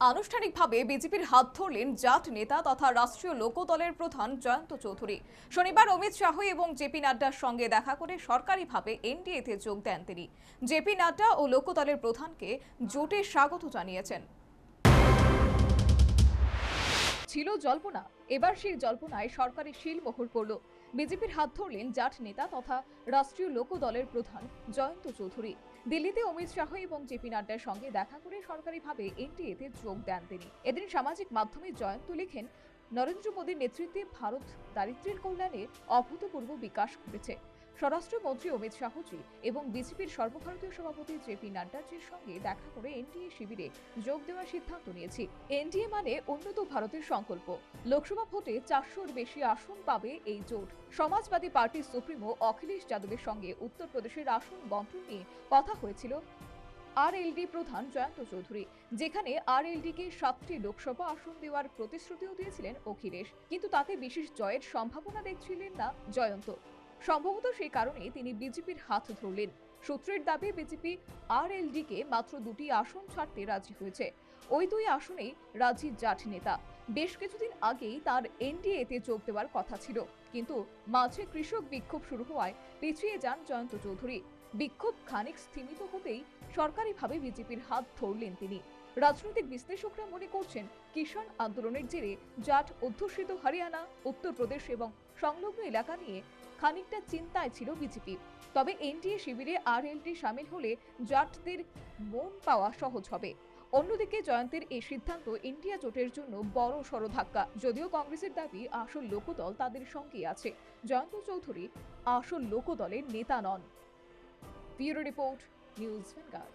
আনুষ্ঠানিকভাবে বিজেপির হাত ধরলেন জাট নেতা তথা রাষ্ট্রীয় লোকদলের প্রধান জয়ন্ত চৌধুরী। শনিবার অমিত শাহ এবং জেপি নাড্ডার সঙ্গে দেখা করে সরকারিভাবে এনডিএতে যোগ দেন তিনি। জেপি নাড্ডা ও লোকদলের প্রধানকে জোটে স্বাগত জানিয়েছেন। ছিল জল্পনা, এবার সেই জল্পনায় সরকারি শিলমোহর পড়ল। বিজেপির হাত ধরলেন জাট নেতা তথা রাষ্ট্রীয় লোকদলের প্রধান জয়ন্ত চৌধুরী। দিল্লিতে অমিত শাহ এবং জেপি নাড্ডার সঙ্গে দেখা করে সরকারিভাবে এনটিএতে যোগ দেন তিনি। এদিন সামাজিক মাধ্যমে জয়ন্ত লেখেন, নরেন্দ্র মোদীর নেতৃত্বে ভারত দারিদ্র্যের কল্যাণে অভূতপূর্ব বিকাশ ঘটেছে। স্বরাষ্ট্রমন্ত্রী অমিত শাহজি এবং বিজেপির সর্বভারতীয় সভাপতি জেপি নাড্ডাজির সঙ্গে দেখা করে এনডিএ শিবিরে যোগ দেওয়ার সিদ্ধান্ত নিয়েছি। এনডিএ মানে উন্নত ভারতের সংকল্প। লোকসভা ভোটে চারশোর বেশি আসন পাবে এই জোট। সমাজবাদী পার্টির সুপ্রিমো অখিলেশ যাদবের সঙ্গে উত্তরপ্রদেশের আসন বন্টন নিয়ে কথা হয়েছিল আর আরএলডি প্রধান জয়ন্ত চৌধুরী, যেখানে আরএলডিকে সাতটি লোকসভা আসন দেওয়ার প্রতিশ্রুতিও দিয়েছিলেন অখিলেশ। কিন্তু তাতে বিশেষ জয়ের সম্ভাবনা দেখছিলেন না জয়ন্ত। সম্ভবত সেই কারণে তিনি বিজেপির হাত ধরলেন। সূত্রের দাবি, বিজেপি আরএলডিকে মাত্র দুটি আসন ছাড়তে রাজি হয়েছে। ওই দুই আসনেই রাজি জাট নেতা। বেশ কিছুদিন আগেই তার এনডিএতে যোগ দেওয়ার কথা ছিল। কিন্তু মাঝে কৃষক বিক্ষোভ শুরু হওয়ায় পিছিয়ে যান জয়ন্ত চৌধুরী। বিক্ষোভ খানিক স্থিমিত হতেই সরকারিভাবে বিজেপির হাত ধরলেন তিনি। রাজনৈতিক বিশ্লেষকরা মনে করছেন, কিষাণ আন্দোলনের জেরে জাট অধ্যুষিত হরিয়ানা, উত্তরপ্রদেশ এবং সংলগ্ন এলাকা নিয়ে খানিকটা চিন্তায় ছিল বিজেপি। তবে এনডিএ শিবিরে আরএলটি সামিল হলে জাটদের মন পাওয়া সহজ হবে। অন্যদিকে জয়ন্তের এই সিদ্ধান্ত ইন্ডিয়া জোটের জন্য বড় সড় ধাক্কা। যদিও কংগ্রেসের দাবি, আসল লোকদল তাদের সঙ্গেই আছে। জয়ন্ত চৌধুরী, আসল লোকদলের নেতা নন। Bureau report, news Vanguard.